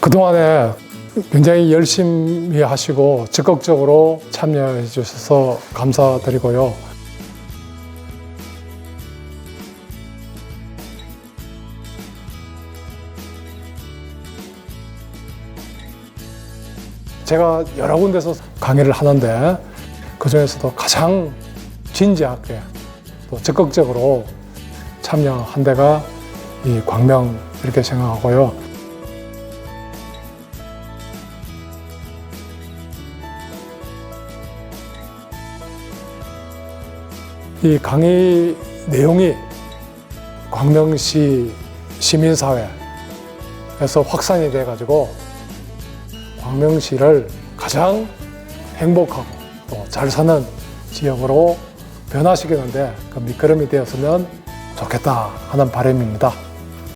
그동안에 굉장히 열심히 하시고 적극적으로 참여해 주셔서 감사드리고요. 제가 여러 군데서 강의를 하는데 그 중에서도 가장 진지하게 또 적극적으로 참여한 데가 이 광명 이렇게 생각하고요. 이 강의 내용이 광명시 시민사회에서 확산이 돼가지고 광명시를 가장 행복하고 또 잘 사는 지역으로 변화시키는데 그 밑거름이 되었으면 좋겠다 하는 바람입니다.